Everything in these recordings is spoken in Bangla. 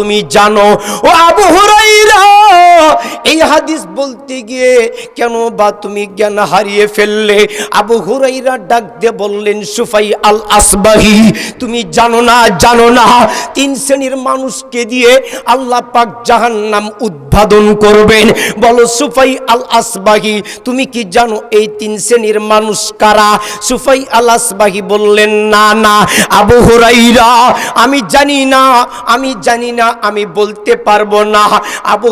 তুমি জানো। ও আবু হুরাইরা এই হাদিস বলতে গিয়ে কেন বা তুমি জ্ঞান হারিয়ে ফেললে? আবু হুরাইরা ডাক দিয়ে বললেন, সুফাই আল আসবাহি তুমি জানো না জানো না। তিন শ্রেণির মানুষকে দিয়ে আল্লাহ পাক জাহান্নাম উদ্বোধন করবেন। বলো, সুফাই আল আসবাহি তুমি কি জানো এই তিন শ্রেণির মানুষ কারা? সুফাই আল আসবাহি বললেন, না না। আবু হুরাইরা, আমি জানি না, আমি জানি না, আমি বলতে পারব না। আবু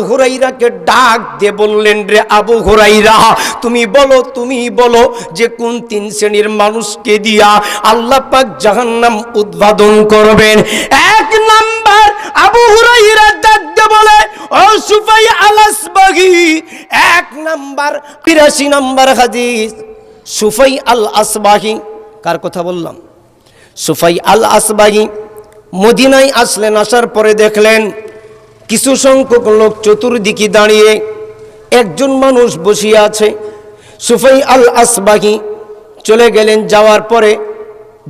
হুরাইরাকে ডাক দিয়ে বললেন, রে আবু হুরাইরা, তুমি বলো তুমি বলো যে কোন তিন শ্রেণির মানুষকে দিয়া আল্লাহ পাক জাহান্নাম উদ্বোধন করবেন? এক নাম্বার আবু হুরাইরা ডাক দিয়ে বলে, ও সুফাই আলাসবাগি এক নাম্বার নাম্বার হাদিস, সুফাই আল আসবাহি কার কথা বললাম? সুফাই আল আসবাহি মদিনায় আসলেন, আসার পরে দেখলেন কিছু সংখ্যক লোক চতুর্দিকে দাঁড়িয়ে একজন মানুষ বসিয়ে আছে। সুফাই আল আসবাহি চলে গেলেন, যাওয়ার পরে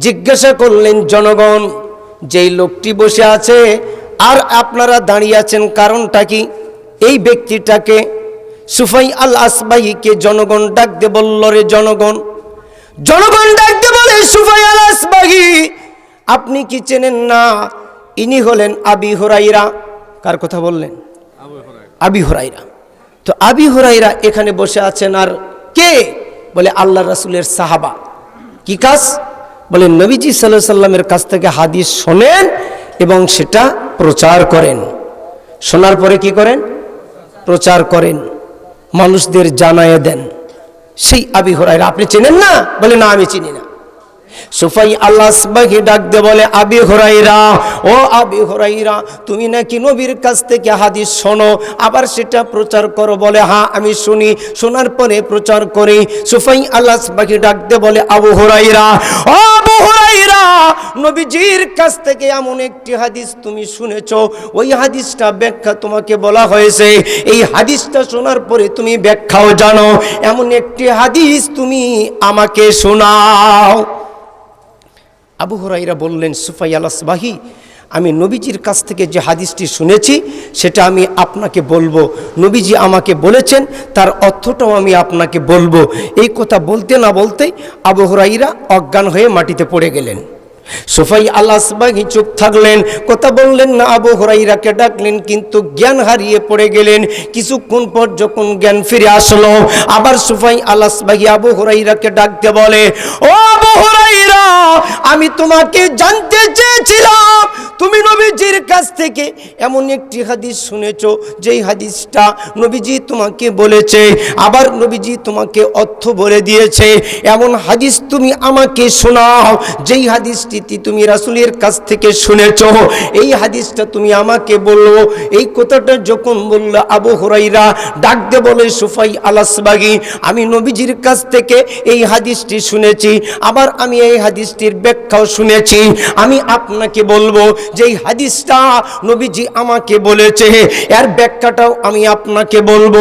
জিজ্ঞাসা করলেন, জনগণ, যেই লোকটি বসে আছে, আর আপনারা দাঁড়িয়ে আছেন কারণটা কি? এই ব্যক্তিটাকে সুফাই আল আসবাহিকে জনগণ ডাকতে বলল, রে জনগণ জনগণ ডাকতে বলে, সুফাই আল আসবাহি আপনি কি চেনেন না? ইনি হলেন আবি হুরাইরা কার কথা বললেন? আবি হরাইরা তো আবি হুরাইরা এখানে বসে আছেন আর কে? বলে আল্লাহ রাসুলের সাহাবা। কি কাজ? বলে নবীজি সাল্লাহ সাল্লামের কাছ থেকে হাদিস শোনেন এবং সেটা প্রচার করেন। শোনার পরে কি করেন? প্রচার করেন। মানুষদের জানায় দেন। সেই আবি হরাইরা আপনি চেনেন না? বলে না আমি চিনি না। সুফাই আল্লাহ সবাইকে ডাক দে বলে, আবি হরাইরা ও আবি হরাইরা তুমি নাকি নবীর কাছ থেকে হাদিস শোনো, আবার সেটা প্রচার করো। বলে হ্যাঁ আমি শুনি, শোনার পরে প্রচার করি। সুফাই আল্লাহ সবাইকে ডাক দে বলে, আবু হরাইরা ও আবু হরাইরা নবীজির কাছ থেকে এমন একটি হাদিস তুমি শুনেছ, ওই হাদিসটা ব্যাখ্যা তোমাকে বলা হয়েছে। এই হাদিসটা শোনার পরে তুমি ব্যাখ্যাও জানো, এমন একটি হাদিস তুমি আমাকে শোনাও। আবু হরাইরা বললেন, সুফাই আলাসবাহি আমি নবীজির কাছ থেকে যে হাদিসটি শুনেছি, সেটা আমি আপনাকে বলব। নবীজি আমাকে বলেছেন, তার অর্থটাও আমি আপনাকে বলব। এই কথা বলতে না বলতেই আবু হরাইরা অজ্ঞান হয়ে মাটিতে পড়ে গেলেন। সোফাই আল্লাসবাগি চুপ থাকলেন, কথা বললেন না, আবু হরাইরাকে ডাকলেন, কিন্তু জ্ঞান হারিয়ে পড়ে গেলেন। কিছুক্ষণ পর যখন জ্ঞান ফিরে আসলো, আবার সুফাই আল্লাসবাগি আবু হরাইরাকে ডাকতে বলে, ও আবু আমি তোমাকে জানতে চেয়েছিলাম। তুমি নবীজির কাছ থেকে এমন একটি হাদিস শুনেছ, যেই হাদিসটা নবীজি তোমাকে বলেছে, আবার নবীজি তোমাকে অর্থ বলে দিয়েছে। এমন হাদিস তুমি আমাকে শোনাও, যেই হাদিসটি তুমি রাসুলের কাছ থেকে শুনেছ। এই হাদিসটা তুমি আমাকে বলল। এই কথাটা যখন বলল আবু হরাইরা ডাক দে বলে সুফাই আলাসবাগি আমি নবীজির কাছ থেকে এই হাদিসটি শুনেছি। আবার আমি এই হাদিসটির ব্যাখ্যাও শুনেছি। আমি আপনাকে বলব যে এই হাদিসটা নবীজি আমাকে বলেছে, এর ব্যাখ্যাটাও আমি আপনাকে বলব।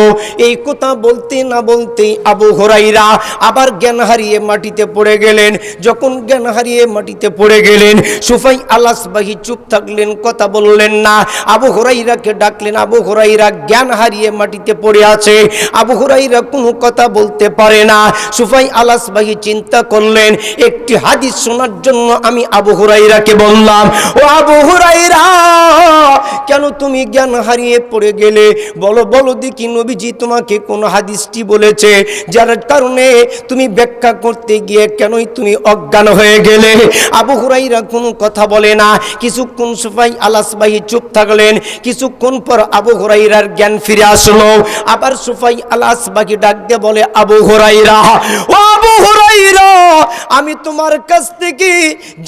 এই কথা বলতে না বলতেই আবু হরাইরা আবার জ্ঞান হারিয়ে মাটিতে পড়ে গেলেন। যখন জ্ঞান হারিয়ে মাটিতে পড়ে গেলেন, সুফাই আলাসবাহি চুপ থাকলেন, কথা বললেন না। আবু হরাইরাকে ডাকলেন, আবু হরাইরা জ্ঞান হারিয়ে মাটিতে পড়ে আছে। আবু হরাইরা কোনো কথা বলতে পারে না। সুফাই আলাসবাহি চিন্তা করলেন, একটি হাদিস শোনার জন্য আমি আবু হুরাইরাকে বললাম, ও আবু হুরাইরা কেন তুমি জ্ঞান হারিয়ে পড়ে গেলে? বলো বলো দেখি নবীজি তোমাকে কোন হাদিসটি বলেছে, যার কারণে তুমি ব্যাখ্যা করতে গিয়ে কেনই তুমি অজ্ঞান হয়ে গেলে? আবু হুরাইরা কোনো কথা বলে না। কিছুক্ষণ সুফাই আলাসবাহী চুপ থাকলেন। কিছুক্ষণ পর আবু হুরাইরার জ্ঞান ফিরে আসলো। আবার সুফাই আলাসবাহি ডাক দিয়ে বলে, আবু হুরাইরা ও আবু হুরাইরা আমি তোমার কাছ থেকে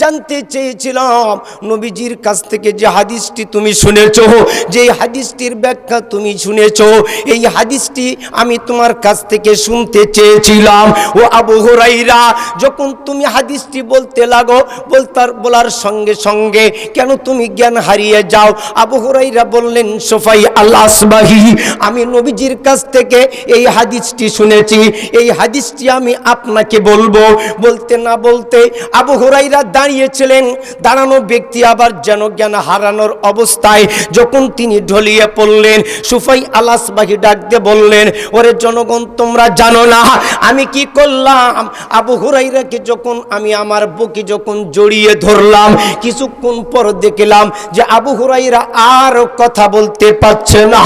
জানতে চেয়েছিলাম। নবীজির কাছ থেকে যে হাদিসটি তুমি শুনেছো, যে হাদিসটির ব্যাখ্যা তুমি শুনেছো, এই হাদিসটি আমি তোমার কাছ থেকে শুনতে চেয়েছিলাম। ও আবু হুরাইরা যখন তুমি হাদিসটি বলতে লাগো, বলতার, বলার সঙ্গে সঙ্গে কেন তুমি জ্ঞান হারিয়ে যাও? আবু হুরাইরা বললেন, সোফাই আল্লাহ আসবাহি, আমি নবীজির কাছ থেকে এই হাদিসটি শুনেছি। এই হাদিসটি আমি আপ আপনাকে বলব, বলতে না বলতে আবু হুরাইরা দাঁড়িয়েছিলেন। দাঁড়ানো ব্যক্তি আবার যেন জ্ঞান হারানোর অবস্থায় যখন তিনি ঢলিয়ে পড়লেন, সুফাই আলাসবাহি ডাক দিয়ে বললেন, ওরে জনগণ, তোমরা জানো না, আমি কি করলাম? আবু হুরাইরাকে যখন আমি আমার বুকে যখন জড়িয়ে ধরলাম, কিছুক্ষণ পর দেখলাম যে আবু হুরাইরা আর কথা বলতে পারছে না।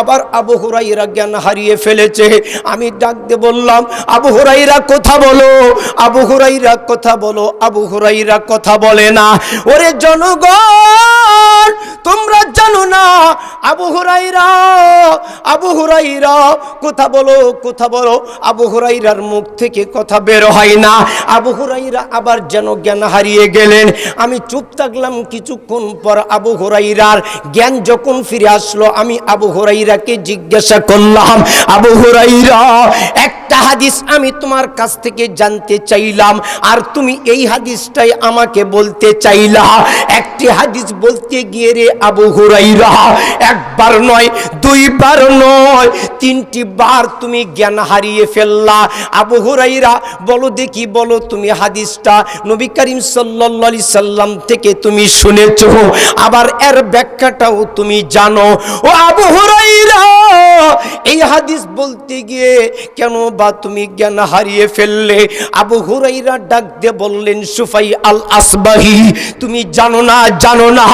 আবার আবু হুরাইরা জ্ঞান হারিয়ে ফেলেছে। আমি ডাক দিয়ে বললাম, আবু হুরাইরা কথা বলো, আবু হুরাইরা কথা বলো, আবু হুরাইরা কথা বলে না। ওরে জনগণ, তোমরা জানো না, আবু হুরাইরা আবু হুরাইরা কথা বলো কথা বলো, আবু হুরাইরার মুখ থেকে কথা বের হয় না। আবু হুরাইরা আবার যেন জ্ঞান হারিয়ে গেলেন। আমি চুপ থাকলাম কিছুক্ষণ পর আবু হুরাইরার জ্ঞান যখন ফিরে আসলো, আমি আবু হুরাইরাকে জিজ্ঞাসা করলাম, আবু হুরাইরা একটা হাদিস আমি তোমার কাছ থেকে জানতে চাইলাম, আর তুমি এই হাদিসটাই আমাকে বলতে চাইলা। একটি হাদিস বলতে গিয়ে রে আবু হুরাইরা, একবার নয়, দুইবার নয়, তিনটি বার তুমি জ্ঞান হারিয়ে ফেললা। আবু হুরাইরা, বলো দেখি, বলো তুমি হাদিসটা নবী করিম সাল্লি সাল্লাম থেকে তুমি শুনেছ, আবার এর ব্যাখ্যাটাও তুমি জানো। ও আবু হুরাইরা, এই হাদিস বলতে গিয়ে কেন বা তুমি জ্ঞান হারিয়ে ফেললে, আবু হুরাইরা ডাক দিয়ে বললেন, সুফাই আল আসবাহি তুমি জানো না জানো না,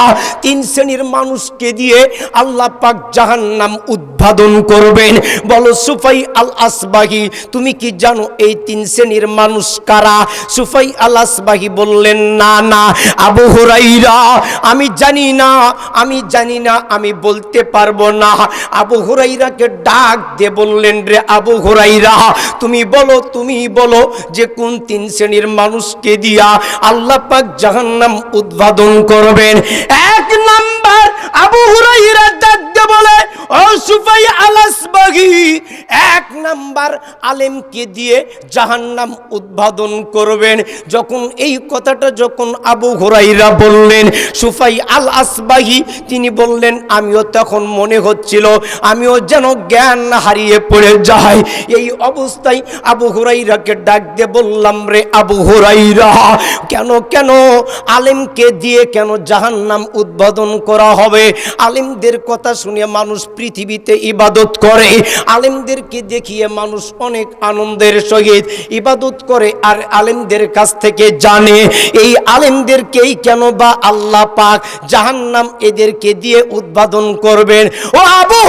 তিন শ্রেণির মানুষকে দিয়ে আল্লাহ পাক জাহান্নাম উদ্বোধন করবেন। বলো, সুফাই আল আসবাহি তুমি কি জানো এই তিন শ্রেণির মানুষ কারা? সুফাই আল আসবাহি বললেন, না না, আবু হুরাইরা, আমি জানি না, আমি জানি না, আমি বলতে পারব না। আবু হুরাইরাকে ডাক দিয়ে বললেন, রে আবু হুরাইরা তুমি বলো তুমি বলো, যে কোন তিন শ্রেণির মানুষকে দিয়া আল্লাহ পাক জাহান্নাম উদ্বোধন করবেন। এক নাম্বার আবু হুরাইরা বলে ও সুফাই আলাসবাগি এক নাম্বার আলেমকে দিয়ে জাহান্নাম উদ্বোধন করবেন। যখন এই কথাটা যখন আবু হুরাইরা বললেন, সুফাই আল আসবাহি তিনি বললেন, আমিও তখন মনে হচ্ছিল, আমিও যেন জ্ঞান হারিয়ে পড়ে যাই। এই অবস্থায় আবু হুরাইরাকে ডাক দিয়ে বললাম, রে আবু হুরাইরা, কেন কেন আলেমকে দিয়ে কেন জাহান্নাম উদ্বোধন করা হবে? আলেমদের কথা শুনে মানুষ পৃথিবীতে ইবাদত করে। আলেমদেরকে দেখিয়ে মানুষ অনেক আনন্দের সহিত ইবাদত করে আর আলেমদের কাছ থেকে জানে, এই আলেমদেরকেই কেন বা আল্লাহ পাক জাহান্নাম এদেরকে দিয়ে উদ্বোধন করবেন? ও আবু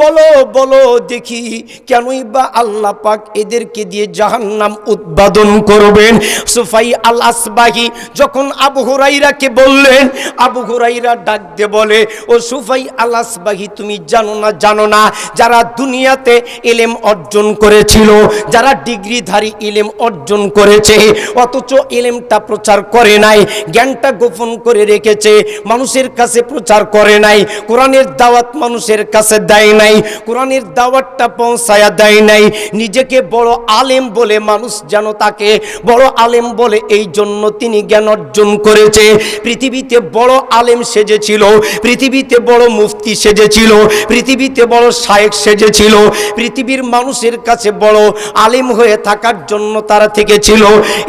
বলো বলো, দেখি কেনই বা আল্লাহ পাক এদেরকে দিয়ে জাহান্নাম উদ্বোধন করবেন? সুফাই আল আসবাহি যখন আবু হুরাইরাকে বললেন, আবু হুরাইরা ডাক দিয়ে বলে, ও সুফাই আল আসবাহি তুমি জানো না জানো না। যারা দুনিয়াতে এলেম অর্জন করেছিল, যারা ডিগ্রিধারী ইলেম অর্জন করেছে, অথচ এলেমটা প্রচার করে নাই, জ্ঞানটা গোপন করে রেখেছে, মানুষের কাছে প্রচার করে নাই, কোরআনের দাওয়াত মানুষের কাছে দেয় নাই, কোরআনের দাওয়াতটা পৌঁছায়া দেয় নাই। নিজেকে বড় আলেম বলে মানুষ যেন তাকে, বড় আলেম বলে এই জন্য তিনি জ্ঞান অর্জন করেছে। পৃথিবীতে বড় আলেম সেজেছিল, পৃথিবীতে বড় মুফতি সেজেছিল, পৃথিবীতে বড় শায়েক সেজেছিল, পৃথিবীর মানুষের কাছে বড় আলেম হয়ে থাকার জন্য তারা থেকেছিল।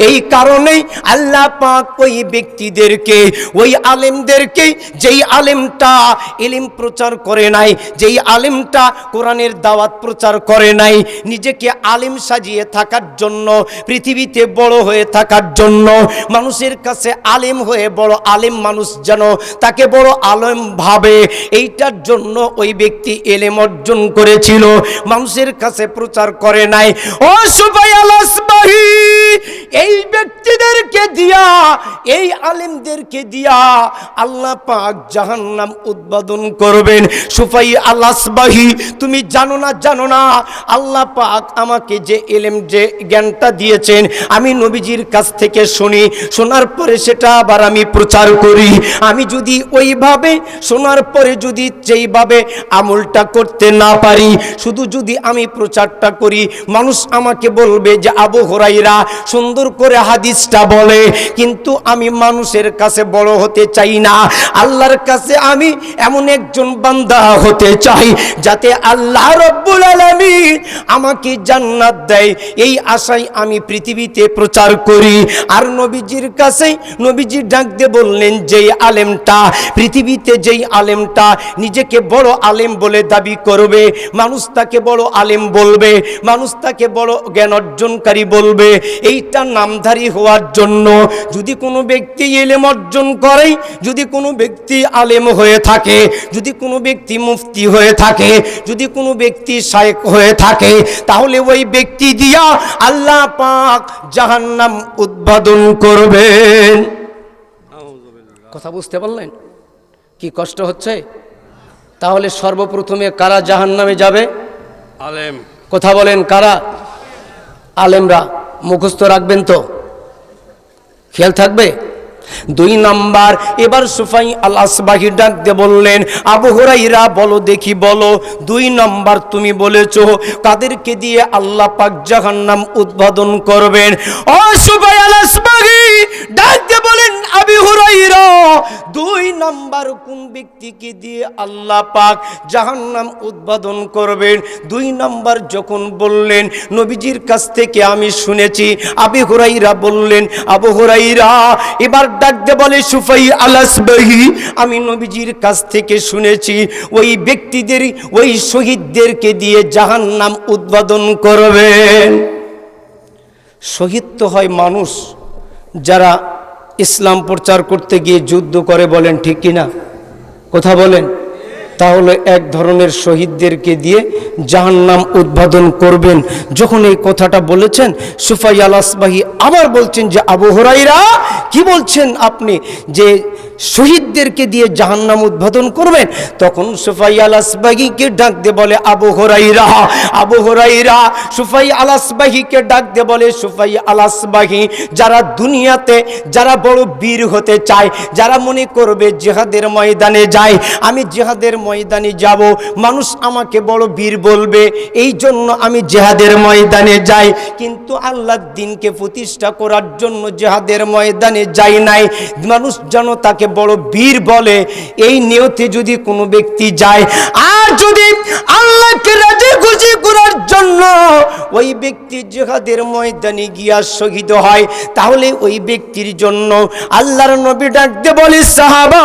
এই কারণেই আল্লাহ পাক ওই ব্যক্তিদেরকে, ওই আলেমদেরকে যেই আলেমটা ইলিম প্রচার করে নাই, যেই আলেমটা কোরআনের দাওয়াত প্রচার করে নাই, নিজেকে আলেম সাজিয়ে থাকার জন্য, পৃথিবীতে বড় হয়ে থাকার জন্য, মানুষের কাছে আলেম হয়ে বড় আলেম মানুষ যেন তাকে বড় আলেম ভাবে এইটার জন্য ওই ব্যক্তি এলেম অর্জন করেছিল। মানুষের কাছে প্রচার করে নাই। ও সুবাই আলাসবাহি এই ব্যক্তিদেরকে দিয়া, এই আলেমদেরকে দিয়া আল্লাহ পাক জাহান্নাম উদ্বোধন করবেন। সুফাই আলাসবাহি তুমি জানো না জানো না, আল্লাহ পাক আমাকে যে এলেম, যে জ্ঞানটা দিয়েছেন, আমি নবীজির কাছ থেকে শুনি। শোনার পরে সেটা আবার আমি প্রচার করি। আমি যদি ওইভাবে শোনার পরে যদি যেইভাবে আমলটা করতে না পারি, শুধু যদি আমি প্রচারটা করি, মানুষ আমাকে বলবে যে আবু হরাইরা সুন্দর করে হাদিসটা বলে, কিন্তু আমি মানুষের কাছে বড় হতে চাই না। আল্লাহর কাছে আমি এমন একজন বান্দা হতে চাই, যাতে আল্লাহ রব্বুল আলামিন আমাকে জান্নাত দেয়। এই আশায় আমি পৃথিবীতে প্রচার করি। আর নবীজির কাছে নবীজি ডাক দিয়ে বললেন, যেই আলেমটা, পৃথিবীতে যেই আলেমটা নিজেকে বড় আলেম বলে দাবি করবে, মানুষ তাকে বড় আলেম বলবে, মানুষ তাকে বড় জ্ঞান অর্জনকারী বলবে। এইটা নামধারী হওয়ার জন্য যদি কোনো ব্যক্তি এলেম অর্জন করে, যদি কোনো ব্যক্তি আলেম হয়ে থাকে, যদি কোনো ব্যক্তি মুফতি হয়ে থাকে, যদি কোনো ব্যক্তি শায়েক হয়ে থাকে, তাহলে ওই ব্যক্তি দিয়া আল্লাহ পাক জাহান্নাম উদ্বোধন করবেন। কথা বুঝতে পারলেন? কি কষ্ট হচ্ছে? তাহলে সর্বপ্রথমে কারা জাহান্নামে যাবে? আলেম। কথা বলেন কারা? আলেমরা মুখস্থ রাখবেন তো। খেয়াল থাকবে? দুই নাম্বার এবার সুফাই আল আসবাহি ডাক দিয়ে বললেন আবু হুরাইরা বলো দেখি বলো। দুই নাম্বার তুমি বলেছ কাদেরকে দিয়ে আল্লাহ পাক জাহান্নাম উদ্বোধন করবেন? ও সুফাই আল আসবাহি ডাক দিয়ে বলেন দুই নাম্বার কোন ব্যক্তিকে দিয়ে আল্লাহ পাক জাহান্নাম উদ্বোধন করবেন? দুই নাম্বার যখন বললেন, নবীজির কাছ থেকে আমি শুনেছি, আবি হুরাইরা বললেন, আবু হুরাইরা, এবার ডাকতে বলে সুফাই আলাসবাহি আমি নবীজির কাছ থেকে শুনেছি, ওই ব্যক্তিদের, ওই শহীদদেরকে দিয়ে জাহান্নাম উদ্বোধন করবেন। শহীদ তো হয় মানুষ, যারা ইসলাম প্রচার করতে গিয়ে যুদ্ধ করে বলেন ঠিক কিনা? কথা বলেন। তাহলে এক ধরনের শহীদদেরকে দিয়ে জাহান্নাম উদ্বোধন করবেন। যখন এই কথাটা বলেছেন, সুফাই আল আসবাহি আবার বলছেন যে, আবু হরাইরা কি বলছেন আপনি যে শহীদদেরকে দিয়ে জাহান্নাম উদ্বোধন করবেন? তখন সুফাই আল আসবাহিকে ডাক দিয়ে বলে, আবু হরাইরা আবু হরাইরা সুফাই আল আসবাহিকে ডাক দিয়ে বলে, সুফাই আল আসবাহি, যারা দুনিয়াতে, যারা বড় বীর হতে চায়, যারা মনে করবে জেহাদের ময়দানে যায়, আমি জেহাদের ময়দানে যাব। মানুষ আমাকে বড় বীর বলবে এই জন্য আমি জেহাদের ময়দানে যাই। কিন্তু আল্লাহ দিনকে প্রতিষ্ঠা করার জন্য জেহাদের ময়দানে যাই নাই। মানুষ যেন তাকে বড় বীর বলে, এই নিয়তে যদি কোনো ব্যক্তি যায়, আর যদি আল্লাহকে রাজি ওই ব্যক্তি জেহাদের ময়দানে গিয়া শহীদ হয়। তাহলে ওই ব্যক্তির জন্য আল্লাহর নবী ডাকতে বলে, সাহাবা,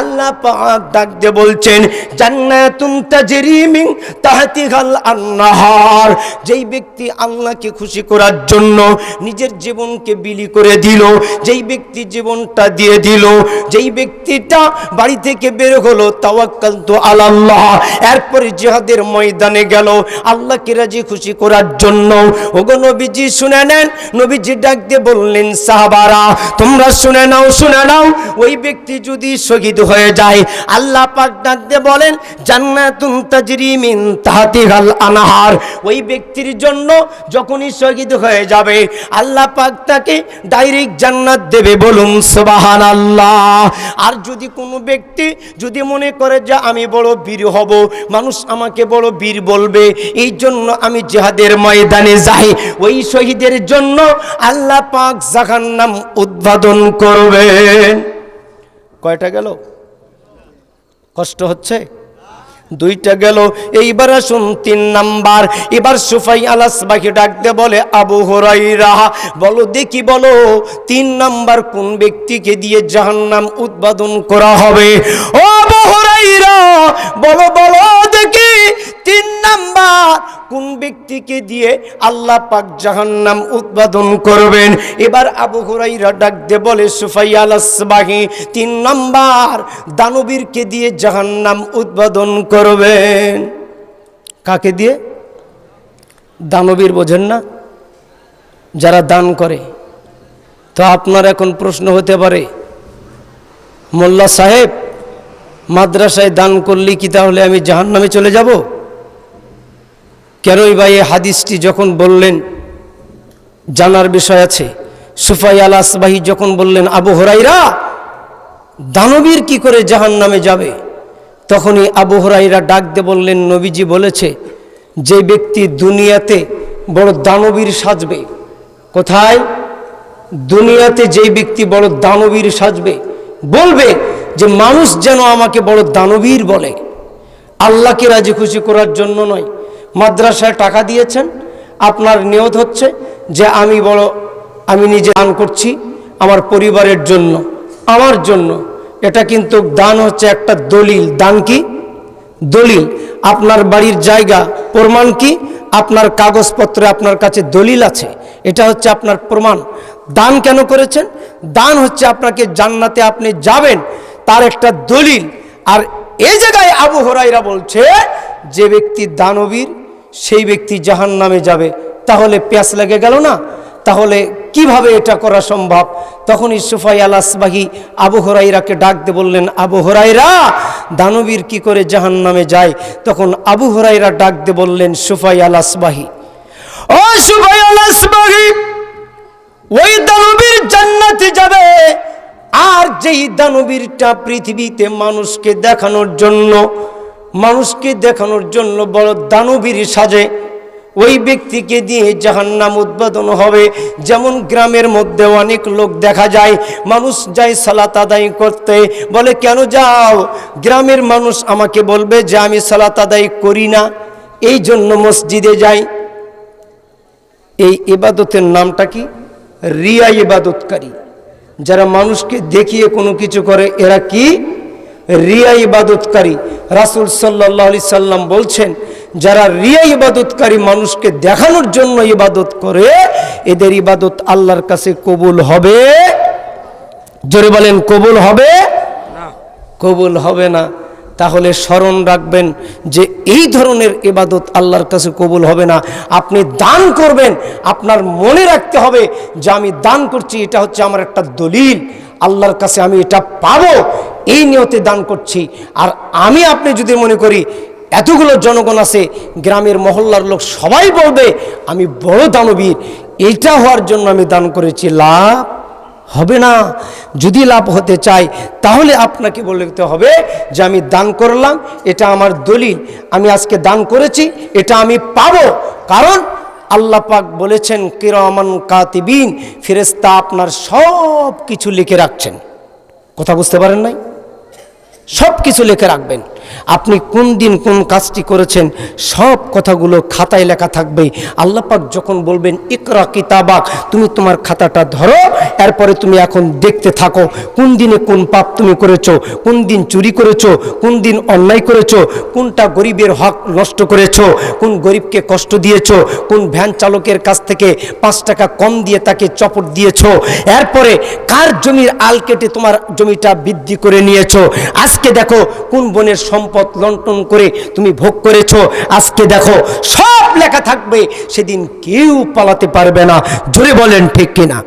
আল্লাহ পাক ডাকতে বলছেন জান্নাতুম তাজরি মিন তাহতিহাল আন্নাহার। যেই ব্যক্তি আল্লাহকে খুশি করার জন্য নিজের জীবনকে বিলি করে দিল, যেই ব্যক্তি জীবনটা দিয়ে দিল, যেই ব্যক্তিটা বাড়ি থেকে বের হলো তাওয়াক্কাল তো আল্লাহ এরপরে জিহাদের ময়দানে গেল, আল্লাহকে রাজি খুশি করার জন্য। ওগো নবীজি শুনে নেন, নবীজি ডাক দিয়ে বললেন, সাহাবারা, তোমরা শুনে নাও শুনে নাও, ওই ব্যক্তি যদি শহীদ হয়ে যায়, আল্লাহ পাক ডাক দিয়ে বলেন, জান্নাতুন তাজরি মিন তাহতিহাল আনহার। ওই ব্যক্তির জন্য যখনই শহীদ হয়ে যাবে, আল্লাহ পাক তাকে ডাইরেক্ট জান্নাত দেবে বলুন, সুবহানাল্লাহ। আর যদি কোনো ব্যক্তি যদি মনে করে যে, আমি বড় বীর হব, মানুষ আমাকে বড় বীর বলবে এই জন্য আমি জেহাদের ময়দানে যাই, ওই শহীদের জন্য আল্লাহ পাক জাহান্নাম উদ্বোধন করবেন কয়টা গেল? কষ্ট হচ্ছে? দুইটা গেল। এইবার আসুন তিন নাম্বার। এবার সুফাই আলাসবাকে ডাকতে বলে, আবু হরাইরা, বলো দেখি বলো, তিন নাম্বার কোন ব্যক্তিকে দিয়ে জাহান্নাম উদ্বোধন করা হবে? ও আবু হরাইরা, বলো বলো দেখি, তিন নাম্বার কোন ব্যক্তিকে দিয়ে আল্লাহ পাক জাহান্নাম উদ্বোধন করবেন? এবার আবু হুরাইরা ডাক দে বলে সুফাই আলাসবাহি তিন নম্বর, দানবীরকে দিয়ে জাহান্নাম উদ্বোধন করবেন। কাকে দিয়ে? দানবীর বোঝেন না। যারা দান করে। তো আপনার এখন প্রশ্ন হতে পারে, মোল্লা সাহেব, মাদ্রাসায় দান করলি কি তাহলে আমি জাহান্নামে চলে যাব? কেনই বা এই হাদিসটি যখন বললেন, জানার বিষয় আছে। সুফাই আল আসবাহি যখন বললেন, আবু হরাইরা দানবীর কি করে জাহান নামে যাবে? তখনই আবু হরাইরা ডাক দিয়ে বললেন, নবীজি বলেছে, যে ব্যক্তি দুনিয়াতে বড় দানবীর সাজবে, কোথায়? দুনিয়াতে যেই ব্যক্তি বড় দানবীর সাজবে, বলবে যে মানুষ যেন আমাকে বড় দানবীর বলে। আল্লাহকে রাজি খুশি করার জন্য নয় মাদ্রাসায় টাকা দিয়েছেন। আপনার নিয়ত হচ্ছে যে আমি বড়, আমি নিজে দান করছি আমার পরিবারের জন্য, আমার জন্য। এটা কিন্তু দান হচ্ছে একটা দলিল। দান কি? দলিল। আপনার বাড়ির জায়গা প্রমাণ কি? আপনার কাগজপত্রে আপনার কাছে দলিল আছে। এটা হচ্ছে আপনার প্রমাণ। দান কেন করেছেন? দান হচ্ছে আপনাকে জান্নাতে আপনি যাবেন, তার একটা দলিল। আর এই জায়গায় আবু হরাইরা বলছে, যে ব্যক্তি দানবীর সেই ব্যক্তি জাহান নামে যাবে। তাহলে প্যাস লেগে গেল না? তাহলে কীভাবে এটা করা সম্ভব? তখন ইসুফাই আল আসবাহি আবু হরাইরাকে ডাকতে বললেন, আবু হরাইরা দানবীর কি করে জাহান নামে যায়? তখন আবু হরাইরা ডাকতে বললেন, সুফাই আল ও সুফাই আল ওই দানবীর জান্নাতে যাবে। আর যেই দানবীরটা পৃথিবীতে মানুষকে দেখানোর জন্য মানুষকে দেখানোর জন্য বড় দানবীর সাজে। ওই ব্যক্তিকে দিয়ে জাহান্নাম উদ্বোধন হবে। যেমন গ্রামের মধ্যে অনেক লোক দেখা যায়, মানুষ যায় সালাত আদায় করতে। বলে, কেন যাও? গ্রামের মানুষ আমাকে বলবে যে, আমি সালাত আদায় করি না। এই জন্য মসজিদে যাই। এই ইবাদতের নামটা কি? রিয়া ইবাদতকারী। যারা মানুষকে দেখিয়ে কোনো কিছু করে, এরা কি? রিয়া ইবাদতকারী। রাসুল সাল্লাহ আলি সাল্লাম বলছেন যারা রিয়া ইবাদতকারী মানুষকে দেখানোর জন্য ইবাদত করে এদের ইবাদত আল্লাহর কাছে কবুল হবে। জোরে বলেন কবুল হবে? কবুল হবে না। তাহলে স্মরণ রাখবেন যে এই ধরনের ইবাদত আল্লাহর কাছে কবুল হবে না। আপনি দান করবেন আপনার মনে রাখতে হবে যে আমি দান করছি এটা হচ্ছে আমার একটা দলিল। আল্লাহর কাছে আমি এটা পাবো। এই নিয়তে দান করছি। আর আমি আপনি যদি মনে করি এতগুলো জনগণ আছে, গ্রামের মহল্লার লোক সবাই বলবে, আমি বড় দানবীর এটা হওয়ার জন্য আমি দান করেছি, লাভ হবে না। যদি লাভ হতে চাই, তাহলে আপনাকে বলতে হবে যে আমি দান করলাম, এটা আমার দলিল, আমি আজকে দান করেছি, এটা আমি পাবো। কারণ আল্লাহ পাক বলেছেন, কিরমান কাতিবিন ফেরেস্তা আপনার সব কিছু লিখে রাখছেন। কথা বুঝতে পারেন নাই? সব কিছু লিখে রাখবেন। আপনি কোন দিন কোন কাজটি করেছেন, সব কথাগুলো খাতায় লেখা থাকবে। আল্লাহ পাক যখন বলবেন, ইকরা কিতাবাক তুমি তোমার খাতাটা ধরো এরপরে তুমি এখন দেখতে থাকো, কোন দিনে কোন পাপ তুমি করেছ, কোন দিন চুরি করেছ, কোন দিন অন্যায় করেছ, কোনটা গরিবের হক নষ্ট করেছ, কোন গরিবকে কষ্ট দিয়েছ, কোন ভ্যান চালকের কাছ থেকে পাঁচ টাকা কম দিয়ে তাকে চপট দিয়েছ, এরপরে কার জমির আল কেটে তোমার জমিটা বৃদ্ধি করে নিয়েছো? আজকে দেখো, কোন বনের সম্পদ লন্টন করে তুমি ভোগ করেছ। আজকে দেখো, সব লেখা থাকবে, সেদিন কেউ পালাতে পারবে না। জোরে বলেন, ঠিক কিনা?